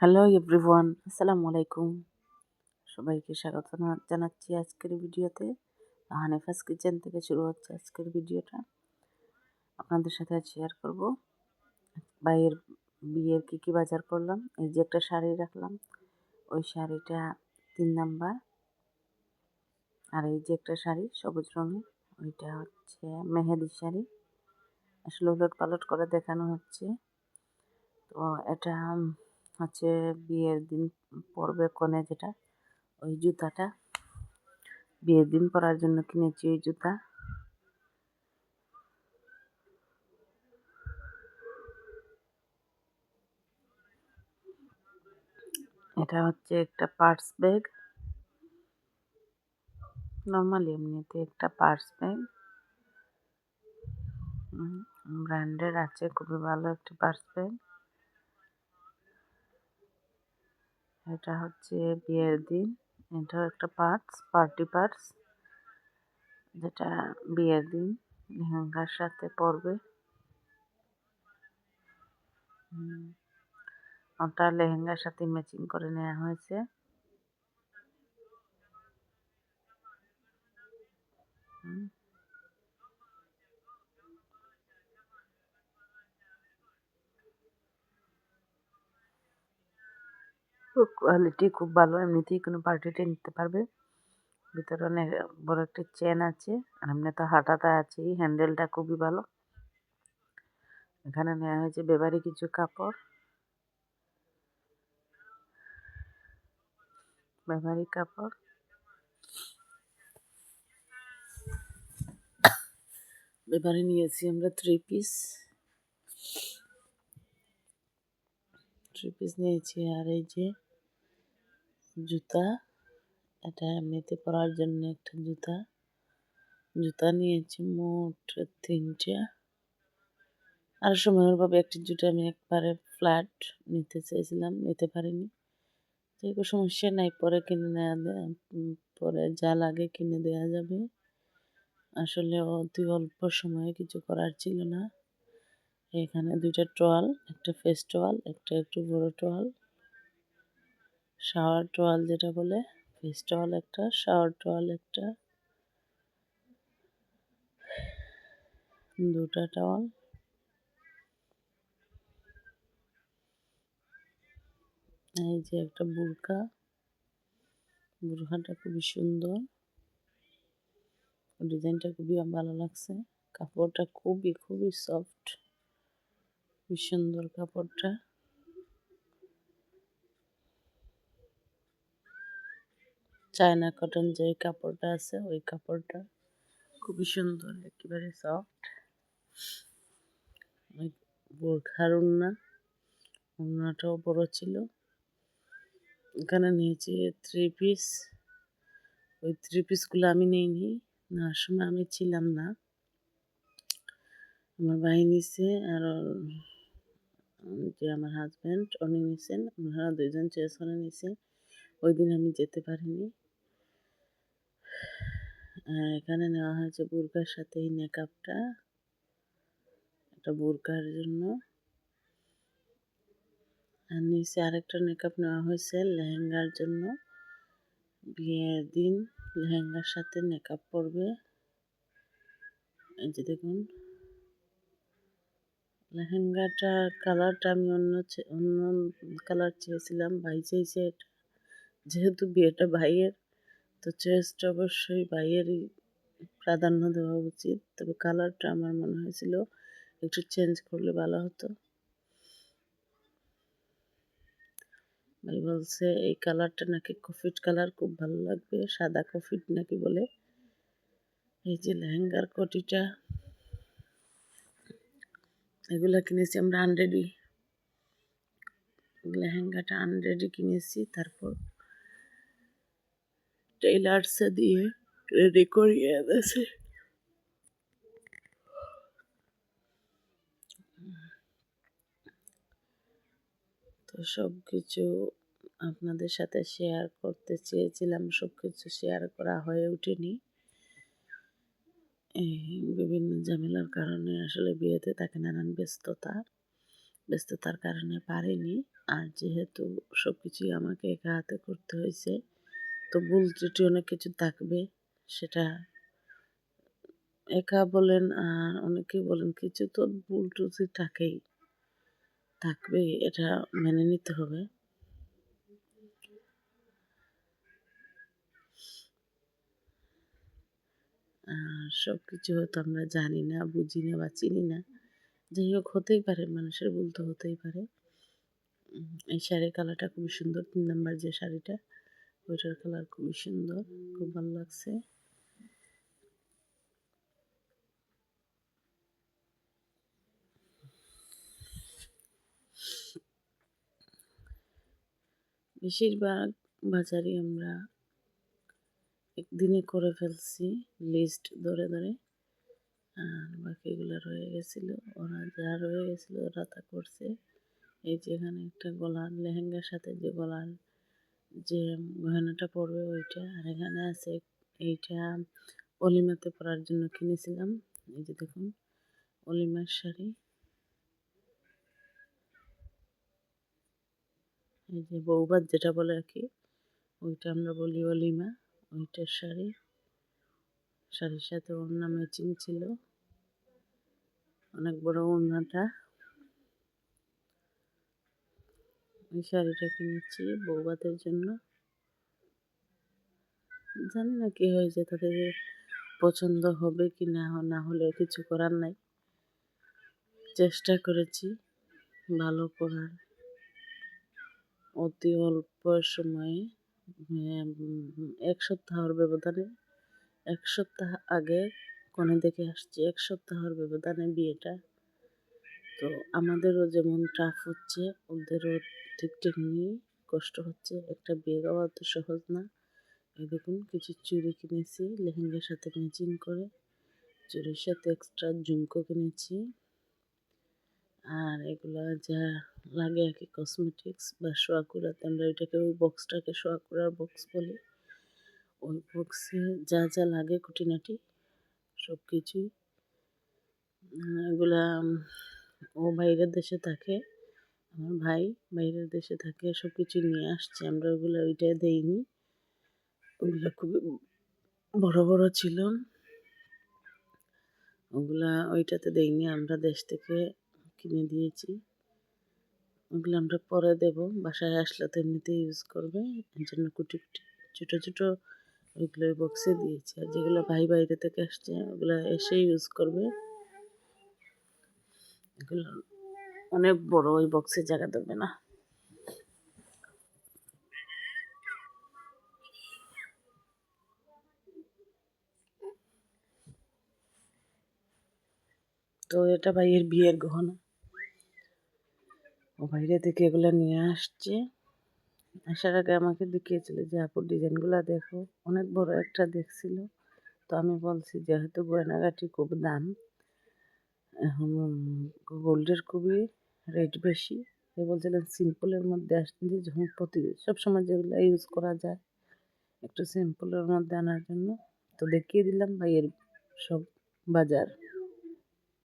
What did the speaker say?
Hello everyone আসসালামু আলাইকুম সবাইকে স্বাগত জানাচ্ছি আজকের ভিডিওতে। হানিফাস কিচেন থেকে শুরু হচ্ছে আজকের ভিডিওটা। আপনাদের সাথে শেয়ার করব। বাইয়ের বিয়ের কী কী বাজার করলাম, এই যে একটা শাড়ি রাখলাম। ওই শাড়িটা তিন নাম্বার। আর এই যে একটা শাড়ি, সবুজ রঙের, ওইটা হচ্ছে মেহেদি শাড়ি। আসলে উলট পালট করে দেখানো হচ্ছে। তো এটা হচ্ছে বিয়ের দিন পরবে কনে যেটা, ওই জুতাটা। বিয়ের দিন পরার জন্য কিনেছি ওই জুতা। এটা হচ্ছে একটা পার্স ব্যাগ। নর্মালি এমনিতে একটা পার্স ব্যাগ। ব্র্যান্ডের আছে, খুবই ভালো একটা পার্স ব্যাগ। এটা হচ্ছে বিয়ের দিন। এটাও একটা পার্টস পার্টি পার্টস যেটা বিয়ের দিন। লেহেঙ্গার সাথে পরবে। ওটা লেহেঙ্গার সাথে ম্যাচিং করে নেওয়া হয়েছে। কোয়ালিটি খুব ভালো, এমনিতেই কোনো পার্টিতে নিতে পারবে। ভিতরে অনেক বড় একটা চেন আছে, আর এমনি তো হাঁটাটা আছেই হ্যান্ডেলটা খুবই ভালো। এখানে নেওয়া হয়েছে বেবারি কিছু কাপড়। বেবারি কাপড়। এবারে নিয়েছি আমরা থ্রি পিস থ্রি পিস নিয়েছি আর এই যে জুতা। এটা এমনিতে পরার জন্য একটা জুতা। জুতা নিয়েছি মোট তিনটা। আর সময়ের ভাবে একটি জুতা আমি একবারে ফ্ল্যাট নিতে চেয়েছিলাম, নিতে পারিনি। তো সমস্যা নাই, পরে কিনে নেওয়া পরে যা লাগে কিনে দেওয়া যাবে। আসলে অতি অল্প সময়ে কিছু করার ছিল না। এখানে দুইটা টোয়াল একটা ফেস টোয়াল একটা একটু বড় টোয়াল শাওয়ার টোয়াল যেটা বলে ফেস টোয়াল একটা শাওয়ার টোয়াল একটা, দুটা টাওয়াল এই যে একটা বুরকা বুরখাটা খুবই সুন্দর, ডিজাইনটা খুবই ভালো লাগছে, কাপড়টা খুবই খুবই সফট খুবই সুন্দর কাপড়টা। চায়না কটন যে কাপড়টা আছে, ওই কাপড়টা খুবই সুন্দর, একেবারে সফট বোরখার উন্না, উন্নাটাও বড় ছিল। এখানে নিয়েছি থ্রি পিস ওই থ্রি পিসগুলো আমি নিইনি, নেওয়ার সময় আমি ছিলাম না। আমার ভাই নিছে আর যে আমার হাজব্যান্ড উনি নিছেন। ওনারা দুইজন চেস করে নিছে। ওই দিন আমি যেতে পারিনি। আর এখানে নেওয়া হয়েছে বুরকার সাথে এই মেকআপটা একটা বুরকার জন্য। আর নিচে আরেকটা মেকআপ নেওয়া হয়েছে লেহেঙ্গার জন্য। বিয়ের দিন লেহেঙ্গার সাথে মেকআপ পরবে। এই যে দেখুন। লেহেঙ্গাটা কালারটা আমি অন্য অন্য কালার চেয়েছিলাম, ভাই চেয়েছে এটা। যেহেতু বিয়েটা ভাইয়ের। তো চেয়েসটা অবশ্যই ভাইয়েরই প্রাধান্য দেওয়া উচিত। তবে কালারটা আমার মনে হয়েছিল একটু চেঞ্জ করলে ভালো হতো। ভাই বলছে, এই কালারটা নাকি কফিট কালার খুব ভালো লাগবে, সাদা কফিট নাকি বলে? এই যে লেহেঙ্গার কটিটা, এগুলা কিনেছি আমরা আনরেডি লেহেঙ্গাটা আনরেডি কিনেছি, তারপর টেইলার্সে দিয়ে রেডি করিয়ে এনেছে। তো সব কিছু আপনাদের সাথে শেয়ার করতে চেয়েছিলাম সব কিছু শেয়ার করা হয়ে ওঠেনি। এই বিভিন্ন ঝামেলার কারণে আসলে বিয়েতে তাকে নানান ব্যস্ততা, ব্যস্ততার কারণে পারিনি। আর যেহেতু সব কিছুই আমাকে একা হাতে করতে হয়েছে তো ভুল ত্রুটি অনেক কিছু থাকবে, সেটা একা বলেন আর অনেকে বলেন কিছু তো ভুল ত্রুটি থাকেই, থাকবে এটা মেনে নিতে হবে। সব কিছু হয়তো আমরা জানি না, বুঝি না বা চিনি না, যাই হোক হতেই পারে, মানুষের ভুল তো হতেই পারে। এই শাড়ির কালারটা খুবই সুন্দর, তিন নাম্বার যে শাড়িটা ওইটার কালার খুবই সুন্দর, খুব ভালো লাগছে। বেশিরভাগ বাজারে আমরা একদিনে করে ফেলছি লিস্ট ধরে ধরে। আর বাকিগুলো রয়ে গেছিল, ওরা যা রয়ে গেছিল ওরা তা করছে। এই যে এখানে একটা গলার লেহেঙ্গার সাথে যে গলার যে গয়নাটা পরবে ওইটা। আর এখানে আছে এইটা অলিমাতে পরার জন্য কিনেছিলাম। এই যে দেখুন, অলিমার শাড়ি। এই যে বৌবাদ যেটা বলে আর কি, ওইটা আমরা বলি অলিমা ওইটার শাড়ি। শাড়ির সাথে ওড়না ম্যাচিং ছিল। অনেক বড় ওড়নাটা। এই শাড়িটা কিনেছি বৌবাদের জন্য। জানি না কি হয়েছে তাদের পছন্দ হবে কি না না হলে কিছু করার নাই। চেষ্টা করেছি ভালো করার। অতি অল্প সময়ে এক সপ্তাহর ব্যবধানে, এক সপ্তাহ আগে কনে দেখে আসছি, এক সপ্তাহর ব্যবধানে বিয়েটা তো আমাদেরও যেমন টাফ হচ্ছে, ওদেরও ঠিক তেমনি কষ্ট হচ্ছে। একটা বিয়ে গাওয়া তো সহজ না। এই দেখুন, কিছু চুড়ি কিনেছি, লেহেঙ্গার সাথে ম্যাচিং করে। চুড়ির সাথে এক্সট্রা ঝুমকো কিনেছি। আর এগুলো যা লাগে আর কি কসমেটিক্স বা শোয়াকুরাতে আমরা ওইটাকে ওই বক্সটাকে শোয়াকুরার বক্স বলি। ওই বক্সে যা যা লাগে খুঁটিনাটি সব কিছুই এগুলা ও বাইরের দেশে থাকে, আমার ভাই বাইরের দেশে থাকে সব কিছু নিয়ে আসছে, আমরা ওগুলো ওইটাই দেইনি। ওগুলো খুবই বড় বড় ছিল। ওগুলা ওইটাতে দেইনি, আমরা দেশ থেকে কিনে দিয়েছি। ওগুলো আমরা পরে দেব, বাসায় আসলে তো এমনিতে ইউজ করবে, এর জন্য কুটি কুটি, ছোটো ছোটো ওইগুলো বক্সে দিয়েছি। আর যেগুলো ভাই বাইরে থেকে আসছে, ওগুলো এসে ইউজ করবে। এগুলো অনেক বড় ওই বক্সে জায়গা দেবে না। তো এটা ভাইয়ের বিয়ের গহনা। ও বাইরে থেকে এগুলো নিয়ে আসছে। আসার আগে আমাকে দেখিয়েছিল যে আপুর ডিজাইনগুলো দেখো। অনেক বড় একটা দেখছিল। তো আমি বলছি, যেহেতু গয়নাগাটি খুব দাম গোল্ডের খুবই রেট বেশি। তাই বলছিলেন সিম্পলের মধ্যে আসতে যখন প্রতি, সবসময় যেগুলো ইউজ করা যায়, একটু সিম্পলের মধ্যে আনার জন্য। তো দেখিয়ে দিলাম ভাইয়ের সব বাজার।